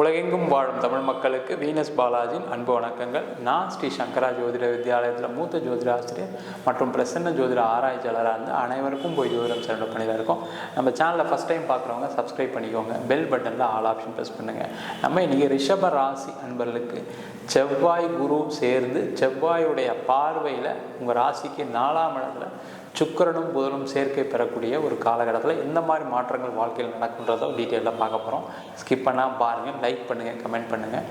உலகெங்கும் வாழும் தமிழ் மக்களுக்கு வீனஸ் பாலாஜியின் அன்பு வணக்கங்கள். நான் ஸ்ரீ சங்கரா ஜோதிட வித்யாலயத்தில் மூத்த ஜோதிட ஆசிரியர் மற்றும் பிரசன்ன ஜோதிட ஆராய்ச்சியாளராக இருந்து அனைவருக்கும் போய் ஜோதிடம் சென்ற பண்ணிதான் இருக்கோம். நம்ம சேனலில் ஃபஸ்ட் டைம் பார்க்குறவங்க சப்ஸ்கிரைப் பண்ணிக்கோங்க. பெல் பட்டனில் ஆல் ஆப்ஷன் ப்ரெஸ் பண்ணுங்கள் நம்ம இன்றைக்கி ரிஷப ராசி அன்பர்களுக்கு செவ்வாய் குரு சேர்ந்து செவ்வாயுடைய பார்வையில் உங்கள் ராசிக்கு நாலாம் இடத்துல சுக்கரனும் புதனும் சேர்க்கை பெறக்கூடிய ஒரு காலகட்டத்தில் எந்த மாதிரி மாற்றங்கள் வாழ்க்கையில் நடக்குன்றதோ டீட்டெயிலாக பார்க்க போகிறோம் ஸ்கிப் பண்ணால் பாருங்கள் லைக் பண்ணுங்கள் கமெண்ட் பண்ணுங்கள்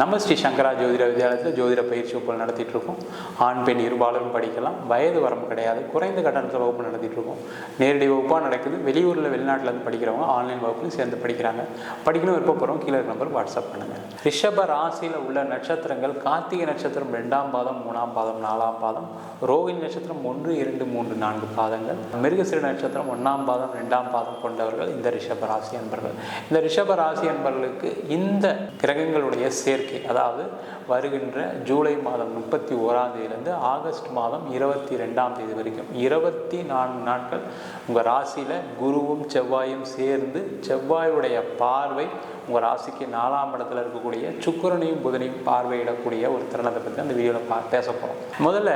நம்ம ஸ்ரீ சங்கரா ஜோதிட வித்யாலயத்தில் ஜோதிட பயிற்சி வகுப்புகள் நடத்திட்டு இருக்கோம் ஆண் பெண் இருபாலரும் படிக்கலாம். வயது வரம்பு கிடையாது. குறைந்த கட்டணத்தில் வகுப்பு நடத்திட்டு இருக்கோம் நேரடி வகுப்பாக நடக்குது. வெளியூரில் வெளிநாட்டிலேருந்து படிக்கிறவங்க ஆன்லைன் வகுப்புலையும் சேர்ந்து படிக்கிறாங்க. படிக்கணும் விருப்பப்படுறோம் கீழே இருக்க நம்பர் வாட்ஸ்அப் பண்ணுங்கள் ரிஷப ராசியில் உள்ள நட்சத்திரங்கள் கார்த்திகை நட்சத்திரம் ரெண்டாம் பாதம் மூணாம் பாதம் நாலாம் பாதம் ரோகிணி நட்சத்திரம் ஒன்று இரண்டு மூன்று நான்கு பாதங்கள் மிருகசிறு நட்சத்திரம் ஒன்றாம் பாதம் ரெண்டாம் பாதம் கொண்டவர்கள் இந்த ரிஷப ராசி அன்பர்கள். இந்த ரிஷப ராசி அன்பர்களுக்கு இந்த கிரகங்களுடைய சேர்க்கை அதாவது வருகின்ற ஜூலை மாதம் முப்பத்தி ஓராம் தேதியிலேருந்து ஆகஸ்ட் மாதம் இருபத்தி ரெண்டாம் தேதி வரைக்கும். இருபத்தி நான்கு நாட்கள் உங்கள் ராசியில் குருவும் செவ்வாயும் சேர்ந்து செவ்வாயுடைய பார்வை உங்கள் ராசிக்கு நாலாம் இடத்துல இருக்கக்கூடிய சுக்கரனையும் புதனையும் பார்வையிடக்கூடிய ஒரு தருணத்தை பற்றி அந்த வீடியோவில் பா பேச போகிறோம் முதல்ல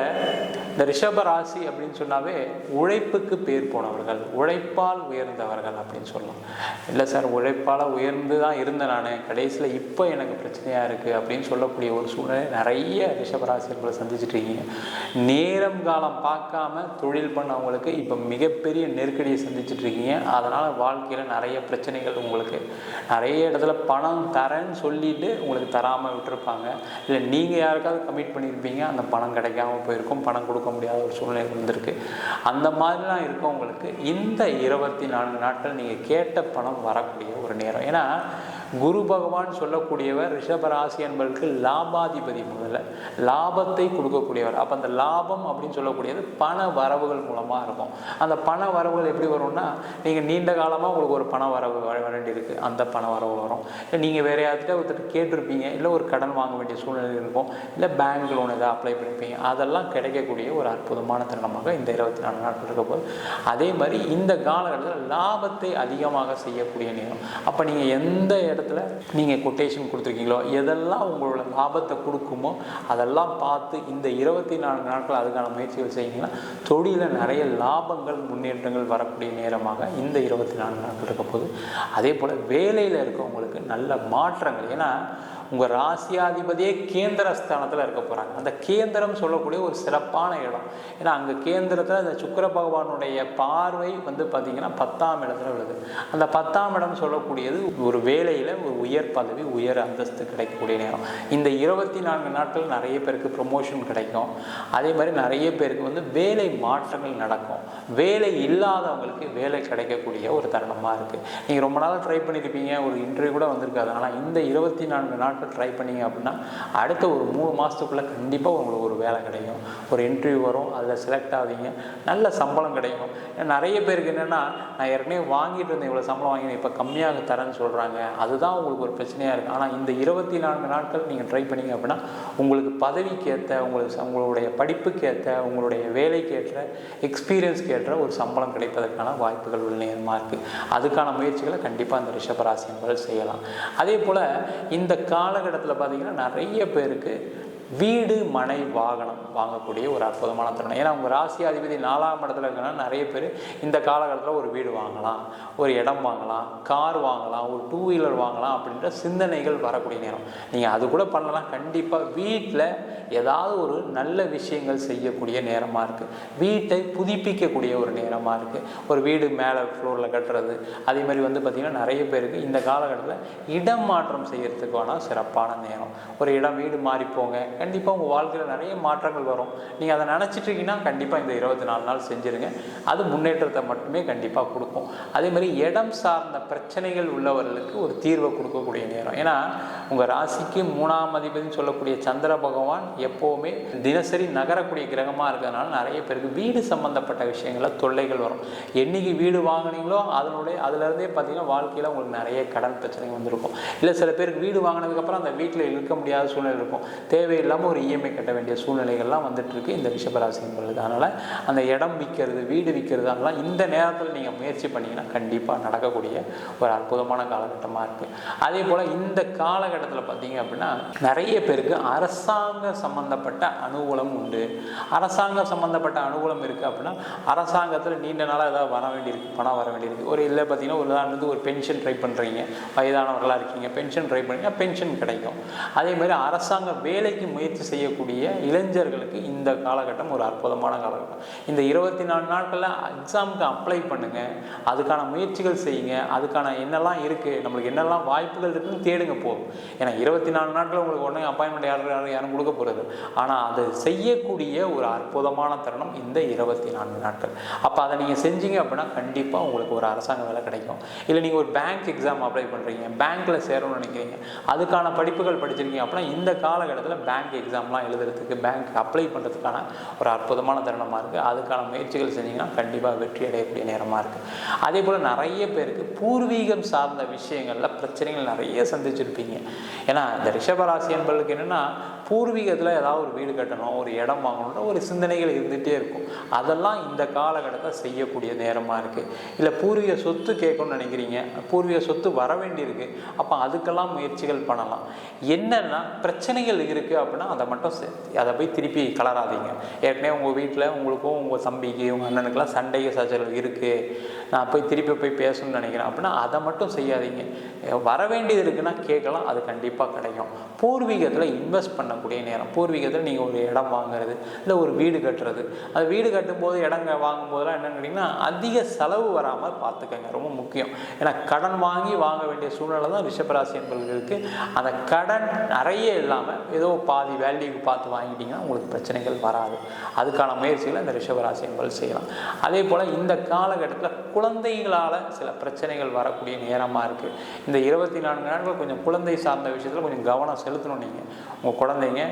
இந்த ரிஷப ராசி அப்படின்னு சொன்னாவே உழைப்புக்கு பேர் போனவர்கள் உழைப்பால் உயர்ந்தவர்கள் அப்படின்னு சொல்லலாம். இல்லை சார் உழைப்பால் உயர்ந்து தான் இருந்தேன் நான். கடைசியில் இப்போ எனக்கு பிரச்சனையாக இருக்குது அப்படின்னு சொல்லக்கூடிய ஒரு சூழ்நிலை நிறைய ரிஷபராசியர்களை சந்திச்சுட்டு இருக்கீங்க. நேரம் காலம் பார்க்காம தொழில் பண்ணவங்களுக்கு இப்போ மிகப்பெரிய நெருக்கடியை சந்திச்சுட்டு இருக்கீங்க. அதனால் வாழ்க்கையில் நிறைய பிரச்சனைகள் உங்களுக்கு நிறைய இடத்துல பணம் தரேன்னு சொல்லிட்டு உங்களுக்கு தராமல் விட்டுருப்பாங்க. இல்லை நீங்கள் யாருக்காவது கமிட் பண்ணியிருப்பீங்க அந்த பணம் கிடைக்காம போயிருக்கும். பணம் கொடுக்க முடியாத ஒரு சூழ்நிலை இருந்திருக்கு அந்த மாதிரிலாம் இருக்கவங்களுக்கு இந்த இருபத்தி நான்கு நாட்கள் நீங்கள் கேட்ட பணம் வரக்கூடிய ஒரு நேரம். ஏன்னா குரு பகவான் சொல்லக்கூடியவர் ரிஷபராசி என்பதற்கு லாபாதிபதி முதல்ல. லாபத்தை கொடுக்கக்கூடியவர். அப்போ அந்த லாபம் அப்படின்னு சொல்லக்கூடியது பண வரவுகள் மூலமாக இருக்கும். அந்த பண வரவுகள் எப்படி வரும்னா நீங்கள் நீண்ட காலமாக உங்களுக்கு ஒரு பண வரவு வர வேண்டியிருக்கு அந்த பண வரவு வரும். இல்லை நீங்கள் வேறு யார்கிட்ட ஒருத்தர் கேட்டிருப்பீங்க இல்லை ஒரு கடன் வாங்க வேண்டிய சூழ்நிலை இருக்கும் இல்லை பேங்க் லோன் எதாவது அப்ளை பண்ணியிருப்பீங்க அதெல்லாம் கிடைக்கக்கூடிய ஒரு அற்புதமான தருணமாக இந்த இருபத்தி நாலு நாட்கள் இருக்க போது. அதே மாதிரி இந்த காலகட்டத்தில் லாபத்தை அதிகமாக செய்யக்கூடிய நேரம். அப்போ நீங்கள் எந்த இடத்துல நீங்கள் கொட்டேஷன் கொடுத்துருக்கீங்களோ எதெல்லாம் உங்களோட லாபத்தை கொடுக்குமோ அதெல்லாம் பார்த்து இந்த இருபத்தி நான்கு நாட்கள் அதுக்கான முயற்சிகள் செய்யுங்கன்னா தொழிலில் நிறைய லாபங்கள் முன்னேற்றங்கள் வரக்கூடிய நேரமாக இந்த இருபத்தி நான்கு நாட்கள் இருக்க போது அதே போல் வேலையில் இருக்கவங்களுக்கு நல்ல மாற்றங்கள். ஏன்னா உங்கள் ராசியாதிபதியே கேந்திர ஸ்தானத்தில் இருக்க போகிறாங்க அந்த கேந்திரம் சொல்லக்கூடிய ஒரு சிறப்பான இடம். ஏன்னா அங்கே கேந்திரத்தில் அந்த சுக்கர பகவானுடைய பார்வை வந்து பார்த்திங்கன்னா பத்தாம் இடத்துல விழுது அந்த பத்தாம் இடம் சொல்லக்கூடியது ஒரு வேலையில் ஒரு உயர் பதவி உயர் அந்தஸ்து கிடைக்கக்கூடிய நேரம். இந்த இருபத்தி நான்கு நாட்கள் நிறைய பேருக்கு ப்ரொமோஷன் கிடைக்கும். அதே மாதிரி நிறைய பேருக்கு வந்து வேலை மாற்றங்கள் நடக்கும். வேலை இல்லாதவங்களுக்கு வேலை கிடைக்கக்கூடிய ஒரு தருணமாக இருக்குது நீங்கள் ரொம்ப நாள் ட்ரை பண்ணியிருப்பீங்க ஒரு இன்டர்வியூ கூட வந்திருக்காது. ஆனால் இந்த இருபத்தி நான்கு நாட்கள் ட்ரை பண்ணீங்க அப்படின்னா அடுத்த ஒரு மூணு மாதத்துக்குள்ளே கண்டிப்பாக உங்களுக்கு ஒரு வேலை கிடைக்கும். ஒரு இன்டர்வியூ வரும் அதில் செலக்ட் ஆவீங்க. நல்ல சம்பளம் கிடைக்கும். நிறைய பேருக்கு என்னென்னா நான் ஏற்கனவே வாங்கிட்டு இருந்தேன் இவ்வளோ சம்பளம் வாங்கினேன் இப்போ கம்மியாக தரேன்னு சொல்கிறாங்க அதுதான் உங்களுக்கு ஒரு பிரச்சனையாக இருக்குது ஆனால் இந்த இருபத்தி நான்கு நாட்கள் நீங்கள் ட்ரை பண்ணீங்க அப்படின்னா உங்களுக்கு பதவிக்கு ஏற்ற உங்களுக்கு உங்களுடைய படிப்புக்கு ஏற்ற உங்களுடைய வேலைக்கேற்ற எக்ஸ்பீரியன்ஸ்க்கு ஏற்ற ஒரு சம்பளம் கிடைப்பதற்கான வாய்ப்புகள் உள்ள நேரமாக இருக்குது அதுக்கான முயற்சிகளை கண்டிப்பாக அந்த ரிஷபராசி என்பது செய்யலாம். அதே போல் இந்த கா காலகட்டத்தில் பார்த்திங்கன்னா நிறைய பேருக்கு வீடு மனை வாகனம் வாங்கக்கூடிய ஒரு அற்புதமான தருணம். ஏன்னா உங்கள் ராசியாதிபதி நாலாம் இடத்துல இருக்கனா நிறைய பேர் இந்த காலகட்டத்தில் ஒரு வீடு வாங்கலாம் ஒரு இடம் வாங்கலாம் கார் வாங்கலாம் ஒரு டூ வீலர் வாங்கலாம் அப்படின்ற சிந்தனைகள் வரக்கூடிய நேரம். நீங்கள் அது கூட பண்ணலாம். கண்டிப்பாக வீட்டில் ஏதாவது ஒரு நல்ல விஷயங்கள் செய்யக்கூடிய நேரமாக இருக்குது வீட்டை புதுப்பிக்கக்கூடிய ஒரு நேரமாக இருக்குது ஒரு வீடு மேலே ஃப்ளோரில் கட்டுறது. அதே மாதிரி வந்து பார்த்திங்கன்னா நிறைய பேருக்கு இந்த காலகட்டத்தில் இடம் மாற்றம் செய்கிறதுக்கான சிறப்பான நேரம். ஒரு இடம் வீடு மாறிப்போங்க கண்டிப்பாக உங்கள் வாழ்க்கையில் நிறைய மாற்றங்கள் வரும். நீங்கள் அதை நினச்சிட்டு இருக்கீங்கன்னா கண்டிப்பாக இந்த இருபத்தி நாலு நாள் செஞ்சுருங்க. அது முன்னேற்றத்தை மட்டுமே கண்டிப்பாக கொடுக்கும். அதே மாதிரி இடம் சார்ந்த பிரச்சனைகள் உள்ளவர்களுக்கு ஒரு தீர்வை கொடுக்கக்கூடிய நேரம். ஏன்னா உங்கள் ராசிக்கு மூணாம் அதிபதினு சொல்லக்கூடிய சந்திர பகவான் எப்போவுமே தினசரி நகரக்கூடிய கிரகமாக இருக்கிறதுனால நிறைய பேருக்கு வீடு சம்மந்தப்பட்ட விஷயங்களில் தொல்லைகள் வரும். என்னைக்கு வீடு வாங்குனீங்களோ அதனுடைய அதுலேருந்தே பார்த்தீங்கன்னா வாழ்க்கையில் உங்களுக்கு நிறைய கடன் பிரச்சனைகள் வந்திருக்கும். இல்லை சில பேருக்கு வீடு வாங்கினதுக்கப்புறம் அந்த வீட்டில் இருக்க முடியாத சூழ்நிலை இருக்கும். தேவையில்லாமல் ஒரு இஎம்ஐ கட்ட வேண்டிய சூழ்நிலைகள்லாம் வந்துட்டுருக்கு இந்த ரிஷபராசி என்பது அதனால் அந்த இடம் விற்கிறது வீடு விற்கிறது அதெல்லாம் இந்த நேரத்தில் நீங்கள் முயற்சி பண்ணிங்கன்னா கண்டிப்பாக நடக்கக்கூடிய ஒரு அற்புதமான காலகட்டமாக இருக்குது அதே போல் இந்த காலகட்டத்தில் பார்த்தீங்க அப்படின்னா நிறைய பேருக்கு அரசாங்க சம்பந்தப்பட்ட அனுகூலம் உண்டு. அரசாங்கம் சம்மந்தப்பட்ட அனுகூலம் இருக்குது அப்படின்னா அரசாங்கத்தில் நீண்ட நாளாக ஏதாவது வர வேண்டியிருக்கு பணம் வர வேண்டியிருக்கு. ஒரு இல்லை பார்த்தீங்கன்னா ஒரு உதாரணத்துக்கு ஒரு பென்ஷன் ட்ரை பண்ணுறீங்க வயதானவர்களாக இருக்கீங்க பென்ஷன் ட்ரை பண்ணிங்கன்னா பென்ஷன் கிடைக்கும். அதே மாதிரி அரசாங்க வேலைக்கு முயற்சி செய்யக்கூடிய இளைஞர்களுக்கு இந்த காலகட்டம் ஒரு அற்புதமான காலகட்டம். இந்த இருபத்தி நாலு நாட்களில் எக்ஸாமுக்கு அப்ளை பண்ணுங்கள் அதுக்கான முயற்சிகள் செய்யுங்க. அதுக்கான என்னெல்லாம் இருக்குது நம்மளுக்கு என்னெல்லாம் வாய்ப்புகள் இருக்குதுன்னு தேடுங்க போதும். ஏன்னா இருபத்தி நாலு நாட்கள் உங்களுக்கு உடனே அப்பாயின்மெண்ட் யார் யாரும் யாரும் கொடுக்க போகிறது ஆனால் அதை செய்யக்கூடிய ஒரு அற்புதமான தருணம் இந்த இருபத்தி நான்கு நாட்கள். அப்போ அதை நீங்கள் செஞ்சீங்க அப்படின்னா கண்டிப்பாக உங்களுக்கு ஒரு அரசாங்க வேலை கிடைக்கும். இல்லை நீங்கள் ஒரு பேங்க் எக்ஸாம் அப்ளை பண்ணுறீங்க பேங்க்கில் சேரணும்னு நினைக்கிறீங்க அதுக்கான படிப்புகள் படிச்சிருக்கீங்க அப்படின்னா இந்த காலகட்டத்தில் பேங்க் எக்ஸாம்லாம் எழுதுறதுக்கு பேங்க் அப்ளை பண்ணுறதுக்கான ஒரு அற்புதமான தருணமாக இருக்குது அதுக்கான முயற்சிகள் செஞ்சீங்கன்னா கண்டிப்பாக வெற்றி அடையக்கூடிய நேரமாக இருக்குது அதே போல் நிறைய பேருக்கு பூர்வீகம் சார்ந்த விஷயங்களில் பிரச்சனைகள் நிறைய சந்திச்சிருப்பீங்க. ஏன்னா இந்த ரிஷபராசி என்பதுக்கு என்னென்னா பூர்வீகத்தில் ஏதாவது ஒரு வீடு கட்டணும் ஒரு இடம் வாங்கணுன்ற ஒரு சிந்தனைகள் இருந்துகிட்டே இருக்கும். அதெல்லாம் இந்த காலகட்டத்தை செய்யக்கூடிய நேரமாக இருக்குது இல்லை பூர்வீக சொத்து கேட்கணும்னு நினைக்கிறீங்க. பூர்வீக சொத்து வர வேண்டியிருக்கு. அப்போ அதுக்கெல்லாம் முயற்சிகள் பண்ணலாம். என்னென்னா பிரச்சனைகள் இருக்குது அப்படின்னா அதை மட்டும் செ- அதை போய் திருப்பி கலராதீங்க. ஏற்கனவே உங்கள் வீட்டில் உங்களுக்கும் உங்கள் தம்பிக்கு உங்கள் அண்ணனுக்கெல்லாம் சண்டைக சச்சரவு இருக்குது நான் போய் திருப்பி போய் பேசணும்னு நினைக்கிறேன். அப்படின்னா அதை மட்டும் செய்யாதீங்க. வர வேண்டியது இருக்குன்னா கேட்கலாம். அது கண்டிப்பாக கிடைக்கும். பூர்வீகத்தில் இன்வெஸ்ட் பண்ணக்கூடிய நேரம். பூர்வீகத்தில் நீங்கள் ஒரு இடம் வாங்குறது இல்லை ஒரு வீடு கட்டுறது. அது வீடு கட்டும்போது இடங்க வாங்கும்போதெல்லாம் என்னென்னு கேட்டிங்கன்னா அதிக செலவு வராமல் பார்த்துக்கங்க. ரொம்ப முக்கியம். ஏன்னா கடன் வாங்கி வாங்க வேண்டிய சூழ்நிலை தான் ரிஷபராசி என்பவர்களுக்கு அந்த கடன் நிறைய இல்லாமல் ஏதோ பாதி வேல்யூக்கு பார்த்து வாங்கிட்டிங்கன்னா உங்களுக்கு பிரச்சனைகள் வராது. அதுக்கான முயற்சிகளை இந்த ரிஷபராசி என்பது செய்யலாம். அதே போல் இந்த காலகட்டத்தில் குழந்தைகளால் சில பிரச்சனைகள் வரக்கூடிய நேரமாக இருக்குது இந்த இருபத்தி நான்கு நாட்கள் கொஞ்சம் குழந்தை சார்ந்த விஷயத்தில் கொஞ்சம் கவனம் செலுத்தணும் நீங்கள் உங்கள் குழந்தைங்க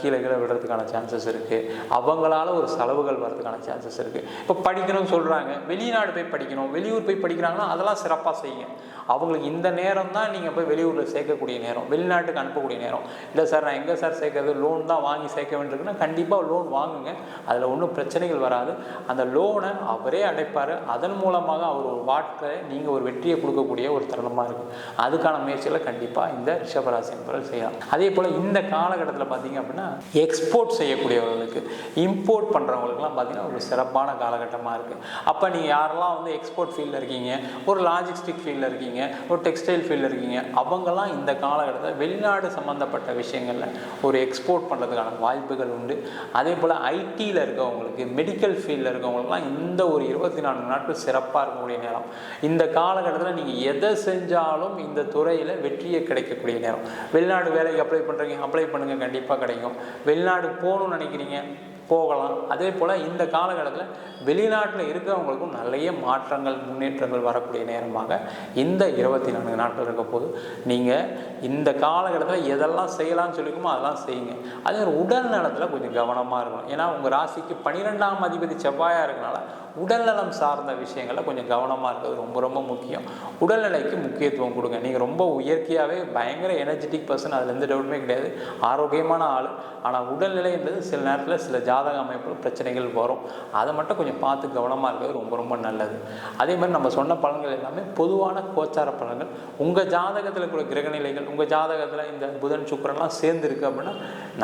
கீழே கீழே விடுறதுக்கான சான்சஸ் இருக்குது அவங்களால ஒரு செலவுகள் வரதுக்கான சான்சஸ் இருக்குது இப்போ படிக்கணும்னு சொல்கிறாங்க வெளிநாடு போய் படிக்கணும். வெளியூர் போய் படிக்கிறாங்கன்னா அதெல்லாம் சிறப்பாக செய்யுங்க. அவங்களுக்கு இந்த நேரம் தான் நீங்கள் போய் வெளியூரில் சேர்க்கக்கூடிய நேரம். வெளிநாட்டுக்கு அனுப்பக்கூடிய நேரம். இல்லை சார் நான் எங்கே சார் சேர்க்கறது? லோன் தான் வாங்கி சேர்க்க வேண்டியிருக்குன்னா கண்டிப்பாக லோன் வாங்குங்க. அதில் ஒன்றும் பிரச்சனைகள் வராது. அந்த லோனை அவரே அடைப்பார். அதன் மூலம் மூலமாக அவர் ஒரு வாழ்க்கை நீங்கள் ஒரு வெற்றியை கொடுக்கக்கூடிய ஒரு தருணமாக இருக்குது அதுக்கான முயற்சிகளை கண்டிப்பாக இந்த ரிஷபராசி என்பவர்கள் செய்யலாம். அதே போல் இந்த காலகட்டத்தில் பார்த்தீங்க அப்படின்னா எக்ஸ்போர்ட் செய்யக்கூடியவர்களுக்கு இம்போர்ட் பண்ணுறவங்களுக்குலாம் பார்த்தீங்கன்னா ஒரு சிறப்பான காலகட்டமாக இருக்குது அப்போ நீங்கள் யாரெல்லாம் வந்து எக்ஸ்போர்ட் ஃபீல்டில் இருக்கீங்க ஒரு லாஜிஸ்டிக் ஃபீல்டில் இருக்கீங்க ஒரு டெக்ஸ்டைல் ஃபீல்டில் இருக்கீங்க அவங்கெல்லாம் இந்த காலகட்டத்தில் வெளிநாடு சம்மந்தப்பட்ட விஷயங்களில் ஒரு எக்ஸ்போர்ட் பண்ணுறதுக்கான வாய்ப்புகள் உண்டு. அதே போல் ஐடியில் இருக்கவங்களுக்கு மெடிக்கல் ஃபீல்டில் இருக்கவங்களுக்குலாம் இந்த ஒரு இருபத்தி நான்கு நாட்கள் சிறப்பு சிறப்பாக இருக்கக்கூடிய நேரம். இந்த காலகட்டத்தில் நீங்கள் எதை செஞ்சாலும் இந்த துறையில் வெற்றியை கிடைக்கக்கூடிய நேரம். வெளிநாடு வேலைக்கு அப்ளை பண்ணுறீங்க அப்ளை பண்ணுங்கள் கண்டிப்பாக கிடைக்கும். வெளிநாடு போகணும்னு நினைக்கிறீங்க போகலாம். அதே போல் இந்த காலகட்டத்தில் வெளிநாட்டில் இருக்கிறவங்களுக்கும் நிறைய மாற்றங்கள் முன்னேற்றங்கள் வரக்கூடிய நேரமாக இந்த இருபத்தி நான்கு நாட்கள் இருக்க போது நீங்கள் இந்த காலகட்டத்தில் எதெல்லாம் செய்யலாம்னு சொல்லிக்குமோ அதெல்லாம் செய்யுங்க. அதே உடல் நலத்தில் கொஞ்சம் கவனமாக இருக்கணும். ஏன்னா உங்கள் ராசிக்கு பன்னிரெண்டாம் அதிபதி செவ்வாயாக இருக்கனால உடல்நலம் சார்ந்த விஷயங்களில் கொஞ்சம் கவனமாக இருக்கிறது ரொம்ப ரொம்ப முக்கியம். உடல்நிலைக்கு முக்கியத்துவம் கொடுங்க. நீங்கள் ரொம்ப இயற்கையாகவே பயங்கர எனர்ஜெட்டிக் பர்சன் அதில் எந்த டவுட்டுமே கிடையாது. ஆரோக்கியமான ஆள். ஆனால் உடல்நிலைன்றது சில நேரத்தில் சில ஜாதக அமைப்பில் பிரச்சனைகள் வரும். அதை மட்டும் கொஞ்சம் பார்த்து கவனமாக இருக்கிறது ரொம்ப ரொம்ப நல்லது. அதே மாதிரி நம்ம சொன்ன பலன்கள் எல்லாமே பொதுவான கோச்சார பலன்கள். உங்கள் ஜாதகத்தில் இருக்கிற கிரகநிலைகள் உங்கள் ஜாதகத்தில் இந்த புதன் சுக்கரன்லாம் சேர்ந்துருக்கு அப்படின்னா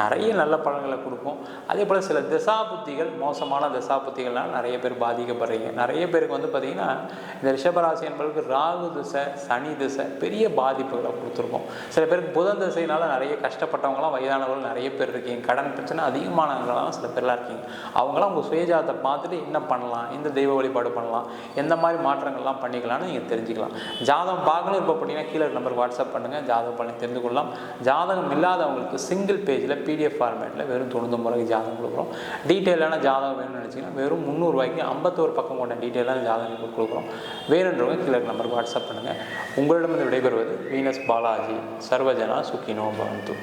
நிறைய நல்ல பலன்களை கொடுக்கும். அதே போல் சில திசா புத்திகள் மோசமான திசா புத்திகள்லாம் நிறைய பேர் பாதிக்கப்படுறீங்க. நிறைய பேருக்கு வந்து பார்த்திங்கன்னா இந்த ரிஷபராசி என்பதற்கு ராகு திசை சனி திசை பெரிய பாதிப்புகளை கொடுத்துருக்கோம். சில பேருக்கு புதன் திசையினால நிறைய கஷ்டப்பட்டவங்களாம் வயதானவர்கள் நிறைய பேர் இருக்கீங்க. கடன் பிரச்சனை அதிகமானவங்களாம் சில பேர்லாம் இருக்கீங்க. அவங்களாம் உங்கள் சுயஜாதத்தை பார்த்துட்டு என்ன பண்ணலாம் இந்த தெய்வ வழிபாடு பண்ணலாம் எந்த மாதிரி மாற்றங்கள்லாம் பண்ணிக்கலாம்னு நீங்கள் தெரிஞ்சுக்கலாம். ஜாதகம் பார்க்கணும். பார்த்தீங்கன்னா கீழே நம்பர் வாட்ஸ்அப் பண்ணுங்கள் ஜாதகம் பண்ணி தெரிந்து கொள்ளலாம். ஜாதகம் இல்லாதவங்களுக்கு சிங்கிள் பேஜில் பிடிஎஃப் ஃபார்மேட்டில் வெறும் தொண்ணூறு முறைக்கு ஜாதகம் கொடுக்குறோம். டீட்டெயிலான ஜாதகம் வேணும்னு நினச்சிங்கன்னா வெறும் முந்நூறுரூவாய்க்கு ஐம்பத்தோரு பக்கம் கொண்ட டீட்டெயிலாக ஜாதகம் கொடுக்குறோம். வேணுன்றவங்க கீழே நம்பருக்கு வாட்ஸ்அப் பண்ணுங்கள் உங்களிடமிருந்து விடைபெறுவது வீனஸ் பாலாஜி. சர்வஜனா சுக்கினோ பவந்து.